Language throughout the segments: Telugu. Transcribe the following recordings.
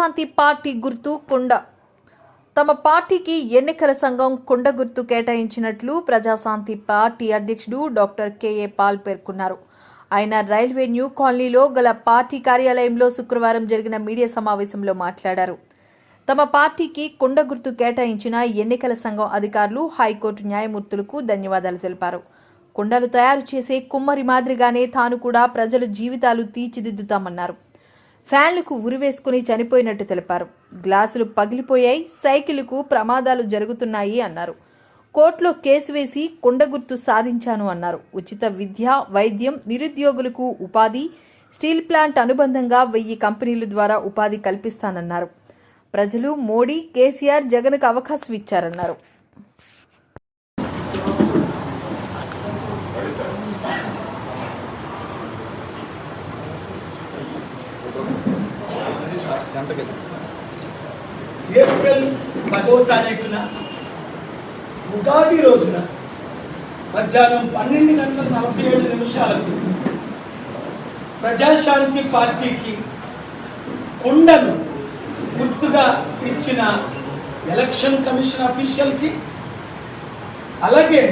ప్రజాశాంతి పార్టీ గుర్తు కొండ. తమ పార్టీకి ఎన్నికల సంఘం కొండ గుర్తు కేటాయించినట్లు ప్రజాశాంతి పార్టీ అధ్యక్షుడు డాక్టర్ కెఏ పాల్ పేర్కొన్నారు. ఆయన రైల్వే న్యూ కాలనీలో గల పార్టీ కార్యాలయంలో శుక్రవారం జరిగిన మీడియా సమావేశంలో మాట్లాడారు. తమ పార్టీకి కొండ గుర్తు కేటాయించిన ఎన్నికల సంఘం అధికారులు హైకోర్టు న్యాయమూర్తులకు ధన్యవాదాలు తెలిపారు. కొండలు తయారు చేసే కుమ్మరి మాదిరిగానే తాను కూడా ప్రజల జీవితాలు తీర్చిదిద్దుతామన్నారు. ఫ్యాన్లకు ఉరివేసుకుని చనిపోయినట్టు తెలిపారు. గ్లాసులు పగిలిపోయాయి సైకిల్కు ప్రమాదాలు జరుగుతున్నాయి అన్నారు. కోర్టులో కేసు వేసి కుండ గుర్తు సాధించాను అన్నారు. ఉచిత విద్య వైద్యం నిరుద్యోగులకు ఉపాధి స్టీల్ ప్లాంట్ అనుబంధంగా వెయ్యి కంపెనీల ద్వారా ఉపాధి కల్పిస్తానన్నారు. ప్రజలు మోడీ కేసీఆర్ జగన్కు అవకాశం ఇచ్చారన్నారు. ఏప్రిల్ పదవ తారీఖున ఉగాది రోజున మధ్యాహ్నం పన్నెండు గంటల నలభై ఏడు నిమిషాలకు ప్రజాశాంతి పార్టీకి కుండను గుర్తుగా ఇచ్చిన ఎలక్షన్ కమిషన్ అఫీషియల్కి అలాగే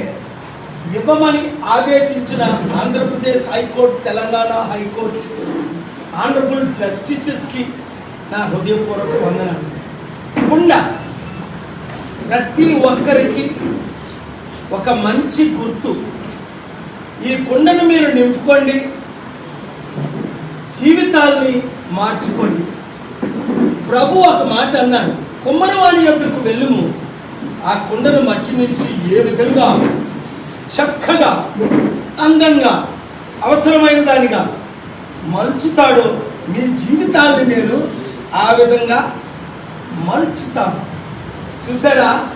ఇవ్వమని ఆదేశించిన Andhra Pradesh high court Telangana high court honourable జస్టిసెస్కి నా హృదయపూర్వక వందన కుండ ప్రతి ఒక్కరికి ఒక మంచి గుర్తు. ఈ కుండను మీరు నింపుకోండి. జీవితాల్ని మార్చుకోండి. ప్రభు ఒక మాట అన్నాడు కుమ్మరవాణి యొక్కకు వెళ్ళుము. ఆ కుండను మట్టి నుంచి ఏ విధంగా చక్కగా అందంగా అవసరమైన దానిగా మలుచుతాడో మీ జీవితాన్ని నేను ఆ విధంగా మలుచుతాం చూసారా?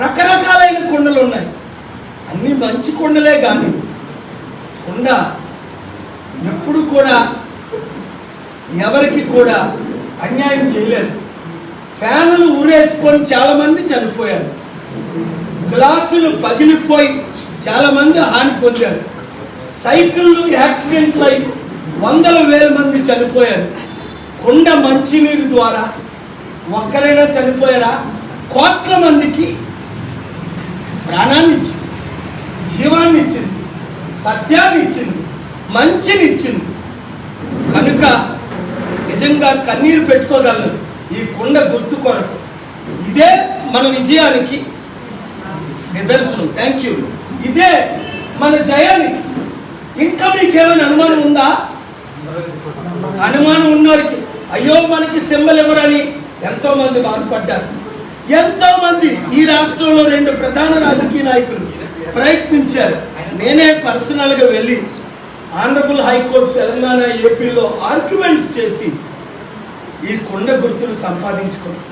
రకరకాలైన కుండలు ఉన్నాయి. అన్ని మంచి కుండలే కానీ కొండ ఎప్పుడు కూడా ఎవరికి కూడా అన్యాయం చేయలేదు. ఫ్యానులు ఊరేసుకొని చాలామంది చనిపోయారు. గ్లాసులు పగిలిపోయి చాలామంది హాని పొందారు. సైకిళ్ళు యాక్సిడెంట్లు అయి వందల వేల మంది చనిపోయారు. కొండ మంచినీరు ద్వారా ఒక్కరైనా చనిపోయారా? కోట్ల మందికి ప్రాణాన్ని ఇచ్చింది జీవాన్ని ఇచ్చింది సత్యాన్ని ఇచ్చింది మంచిని ఇచ్చింది. కనుక నిజంగా కన్నీరు పెట్టుకోగలను ఈ కుండ గుర్తు కొరకు. ఇదే మన విజయానికి నిదర్శనం. థ్యాంక్ యూ ఇదే మన జయానికి. ఇంకా మీకేమైనా అనుమానం ఉందా? అనుమానం ఉన్నవారికి అయ్యో మనకి సింబల్ ఎవరని ఎంతో మంది బాధపడ్డారు. ఎంతో మంది ఈ రాష్ట్రంలో రెండు ప్రధాన రాజకీయ నాయకులు ప్రయత్నించారు. నేనే పర్సనల్గా వెళ్ళి ఆనరబుల్ హైకోర్టు తెలంగాణ ఏపీలో ఆర్గ్యుమెంట్స్ చేసి ఈ కొండ గుర్తును సంపాదించుకున్నాం.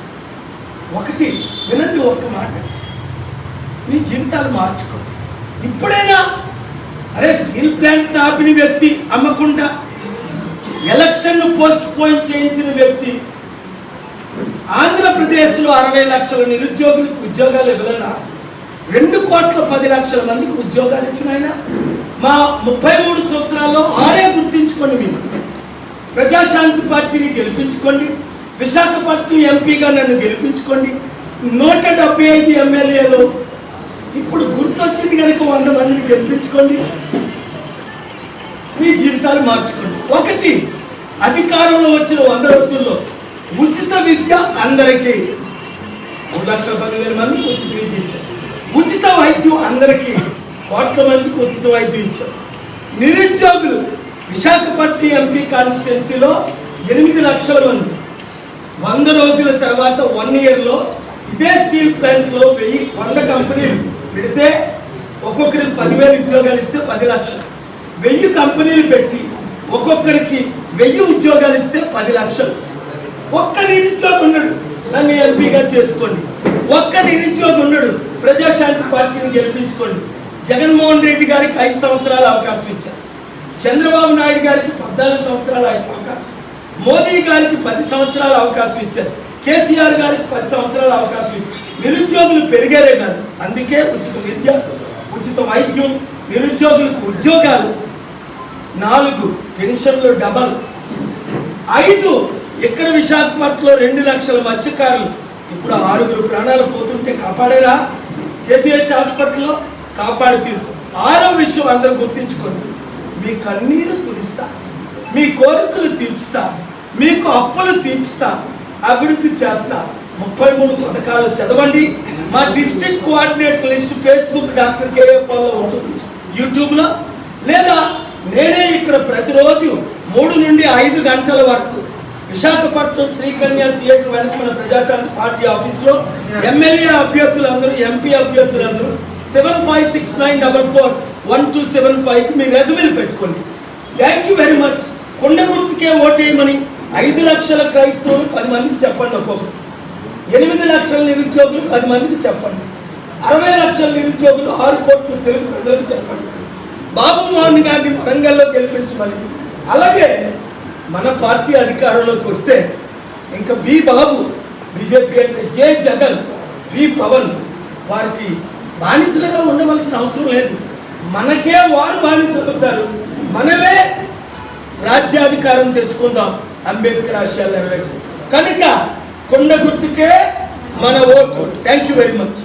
ఒకటి వినండి ఒక్క మాట. నీ జీవితాలు మార్చుకో. ఇప్పుడైనా అరే స్టీల్ ప్లాంట్ ఆపిన వ్యక్తి అమ్మకుండా ఎలక్షన్ పోస్ట్ పోన్ చేయించిన వ్యక్తి ఆంధ్రప్రదేశ్లో అరవై లక్షల నిరుద్యోగులకు ఉద్యోగాలు ఇవ్వలేనా? రెండు కోట్ల పది లక్షల మందికి ఉద్యోగాలు ఇచ్చిన ఆయన? మా ముప్పై మూడు సూత్రాల్లో ఆరే గుర్తించుకోండి మీరు. ప్రజాశాంతి పార్టీని గెలిపించుకోండి. విశాఖపట్నం ఎంపీగా నన్ను గెలిపించుకోండి. నూట డెబ్బై ఐదు ఎమ్మెల్యేలు. ఇప్పుడు గుర్తొచ్చింది కనుక వంద మందిని గెలిపించుకోండి. మీ జీవితాలు మార్చుకోండి. ఒకటి అధికారంలో వచ్చిన వంద రోజుల్లో ఉచిత విద్య అందరికీ. మూడు లక్షల పదివేల మందికి ఉచిత విద్య ఇచ్చారు. ఉచిత వైద్యం అందరికీ కోట్ల మందికి ఉచిత వైద్యం ఇచ్చారు. నిరుద్యోగులు విశాఖపట్నం ఎంపీ కాన్స్టిట్యున్సీలో ఎనిమిది లక్షల మంది. వంద రోజుల తర్వాత వన్ ఇయర్లో ఇదే స్టీల్ ప్లాంట్లో వెయ్యి వంద కంపెనీలు పెడితే ఒక్కొక్కరికి పదివేలు ఉద్యోగాలు ఇస్తే పది లక్షలు. వెయ్యి కంపెనీలు పెట్టి ఒక్కొక్కరికి వెయ్యి ఉద్యోగాలు ఇస్తే పది లక్షలు. ఒక్క నిరుద్యోగం ఉన్నాడు నన్ను ఎంపీగా చేసుకోండి. ఒక్క నిరుద్యోగం ఉన్నాడు ప్రజాశాంతి పార్టీని గెలిపించుకోండి. జగన్మోహన్ రెడ్డి గారికి ఐదు సంవత్సరాల అవకాశం ఇచ్చారు. చంద్రబాబు నాయుడు గారికి పద్నాలుగు సంవత్సరాల అవకాశం. మోదీ గారికి పది సంవత్సరాల అవకాశం ఇచ్చారు. కేసీఆర్ గారికి పది సంవత్సరాల అవకాశం ఇచ్చారు. నిరుద్యోగులు పెరిగారే కాదు. అందుకే ఉచిత విద్య ఉచిత వైద్యం నిరుద్యోగులకు ఉద్యోగాలు నాలుగు పెన్షన్లు డబల్. ఐదు ఎక్కడ విశాఖపట్నంలో రెండు లక్షల మత్స్యకారులు. ఇప్పుడు ఆరుగురు ప్రాణాలు పోతుంటే కాపాడేరా? కేజీహెచ్ హాస్పిటల్లో కాపాడి తీరుతాం. ఆరో విషయం అందరూ గుర్తించుకోండి. మీ కన్నీరు తుడిస్తా మీ కోరికలు తీర్చుతా మీకు అప్పులు తీర్చుతా అభివృద్ధి చేస్తా. ముప్పై మూడు పథకాలు చదవండి. మా district coordinator list Facebook doctor K A పాల్లో ఉంటుంది. యూట్యూబ్లో లేదా నేనే ఇక్కడ ప్రతిరోజు మూడు నుండి ఐదు గంటల వరకు విశాఖపట్నం శ్రీకన్య థియేటర్ వెనక మన ప్రజాశాంతి పార్టీ ఆఫీస్లో ఎమ్మెల్యే అభ్యర్థులందరూ ఎంపీ అభ్యర్థులందరూ seven five six nine double four one two seven ఫైవ్కి మీ రెజ్యూమీలు పెట్టుకోండి. థ్యాంక్ యూ వెరీ మచ్ కొండ గుర్తుకే ఓటేయమని ఐదు లక్షల క్రైస్తవులు పది మందికి చెప్పండి ఒక్కొక్కరు. ఎనిమిది లక్షల నిరుద్యోగులు పది మందికి చెప్పండి. అరవై లక్షల నిరుద్యోగులు ఆరు కోట్ల తెలుగు ప్రజలకు చెప్పండి. బాబు మోహన్ గారిని వరంగల్లో గెలిపించమని. అలాగే మన పార్టీ అధికారంలోకి వస్తే ఇంకా బి బాబు బీజేపీ అంటే జే జగన్ బి పవన్ వారికి బానిసలుగా ఉండవలసిన అవసరం లేదు. మనకే వారు బానిసలుతారు మనమే రాజ్యాధికారం తెచ్చుకుందాం. అంబేద్కర్ ఆశయాలు నెరవేర్చి కనుక కొండ గుర్తుకే మన vote. Thank you very much